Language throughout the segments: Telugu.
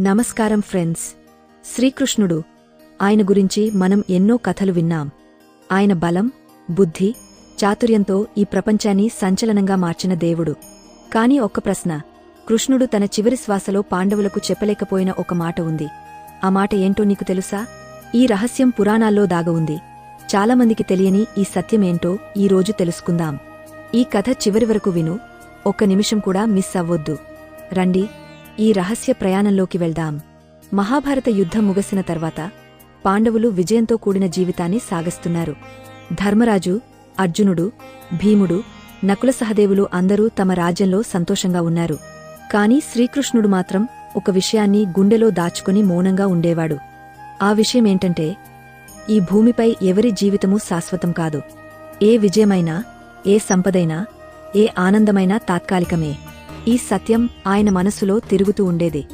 నమస్కారం ఫ్రెండ్స్. శ్రీకృష్ణుడు ఆయన గురించి మనం ఎన్నో కథలు విన్నాం. ఆయన బలం బుద్ధి చాతుర్యంతో ఈ ప్రపంచాన్ని సంచలనంగా మార్చిన దేవుడు. కాని ఒక్క ప్రశ్న. కృష్ణుడు తన చివరి శ్వాసలో పాండవులకు చెప్పలేకపోయిన ఒక మాట ఉంది. ఆ మాట ఏంటో నీకు తెలుసా? ఈ రహస్యం పురాణాల్లో దాగ ఉంది. చాలామందికి తెలియని ఈ సత్యమేంటో ఈరోజు తెలుసుకుందాం. ఈ కథ చివరి వరకు విను. ఒక్క నిమిషం కూడా మిస్ అవ్వొద్దు. రండి ఈ రహస్య ప్రయాణంలోకి వెళ్దాం. మహాభారత యుద్ధం ముగిసిన తర్వాత పాండవులు విజయంతో కూడిన జీవితాన్ని సాగస్తున్నారు. ధర్మరాజు అర్జునుడు భీముడు నకుల సహదేవులు అందరూ తమ రాజ్యంలో సంతోషంగా ఉన్నారు. కాని శ్రీకృష్ణుడు మాత్రం ఒక విషయాన్ని గుండెలో దాచుకుని మౌనంగా ఉండేవాడు. ఆ విషయమేంటంటే ఈ భూమిపై ఎవరి జీవితమూ శాశ్వతం కాదు. ఏ విజయమైనా ఏ సంపదైనా ఏ ఆనందమైనా తాత్కాలికమే. ఈ సత్యం ఆయన మనసులో తిరుగుతూ ఉండేది.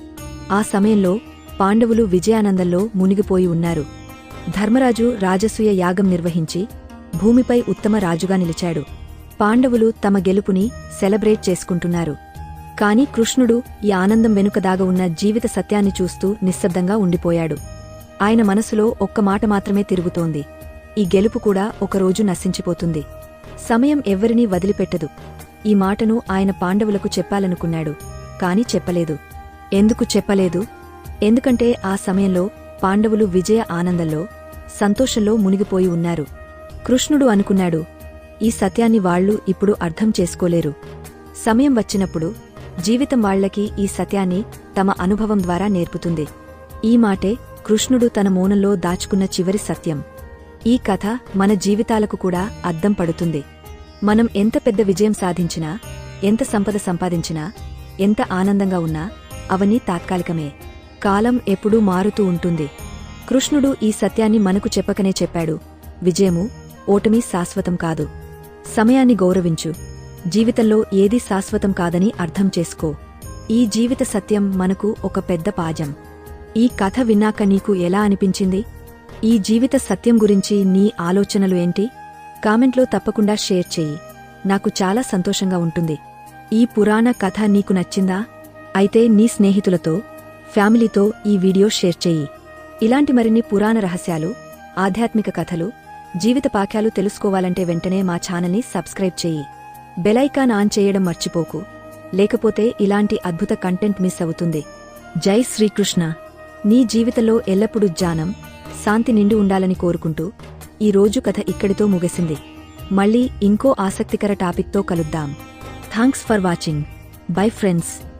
ఆ సమయంలో పాండవులు విజయానందంలో మునిగిపోయి ఉన్నారు. ధర్మరాజు రాజసూయ యాగం నిర్వహించి భూమిపై ఉత్తమ రాజుగా నిలిచాడు. పాండవులు తమ గెలుపుని సెలబ్రేట్ చేసుకుంటున్నారు. కాని కృష్ణుడు ఈ ఆనందం వెనుకదాగ ఉన్న జీవిత సత్యాన్ని చూస్తూ నిశ్శబ్దంగా ఉండిపోయాడు. ఆయన మనసులో ఒక్క మాట మాత్రమే తిరుగుతోంది. ఈ గెలుపు కూడా ఒకరోజు నశించిపోతుంది. సమయం ఎవ్వరినీ వదిలిపెట్టదు. ఈ మాటను ఆయన పాండవులకు చెప్పాలనుకున్నాడు కాని చెప్పలేదు. ఎందుకు చెప్పలేదు? ఎందుకంటే ఆ సమయంలో పాండవులు విజయ ఆనందంలో సంతోషంలో మునిగిపోయి ఉన్నారు. కృష్ణుడు అనుకున్నాడు ఈ సత్యాన్ని వాళ్ళు ఇప్పుడు అర్థం చేసుకోలేరు. సమయం వచ్చినప్పుడు జీవితం వాళ్ళకి ఈ సత్యాన్ని తమ అనుభవం ద్వారా నేర్పుతుంది. ఈ మాటే కృష్ణుడు తన మౌనంలో దాచుకున్న చివరి సత్యం. ఈ కథ మన జీవితాలకు కూడా అద్దం పడుతుంది. మనం ఎంత పెద్ద విజయం సాధించినా ఎంత సంపద సంపాదించినా ఎంత ఆనందంగా ఉన్నా అవన్నీ తాత్కాలికమే. కాలం ఎప్పుడూ మారుతూ ఉంటుంది. కృష్ణుడు ఈ సత్యాన్ని మనకు చెప్పకనే చెప్పాడు. విజయము ఓటమి శాశ్వతం కాదు. సమయాన్ని గౌరవించు. జీవితంలో ఏదీ శాశ్వతం కాదని అర్థం చేసుకో. ఈ జీవిత సత్యం మనకు ఒక పెద్ద పాజం. ఈ కథ విన్నాక నీకు ఎలా అనిపించింది? ఈ జీవిత సత్యం గురించి నీ ఆలోచనలు ఏంటి? కామెంట్లో తప్పకుండా షేర్ చెయ్యి నాకు చాలా సంతోషంగా ఉంటుంది. ఈ పురాణ కథ నీకు నచ్చిందా? అయితే నీ స్నేహితులతో ఫ్యామిలీతో ఈ వీడియో షేర్ చెయ్యి ఇలాంటి మరిన్ని పురాణ రహస్యాలు ఆధ్యాత్మిక కథలు జీవిత పాఖ్యాలు తెలుసుకోవాలంటే వెంటనే మా ఛానల్ని సబ్స్క్రైబ్ చెయ్యి బెలైకాన్ ఆన్ చేయడం మర్చిపోకు. లేకపోతే ఇలాంటి అద్భుత కంటెంట్ మిస్ అవుతుంది. జై శ్రీకృష్ణ. నీ జీవితంలో ఎల్లప్పుడూ జ్ఞానం శాంతి నిండి ఉండాలని కోరుకుంటూ ఈ రోజు కథ ఇక్కడితో ముగిసింది. మళ్ళీ ఇంకో ఆసక్తికర టాపిక్తో కలుద్దాం. Thanks for watching. Bye friends.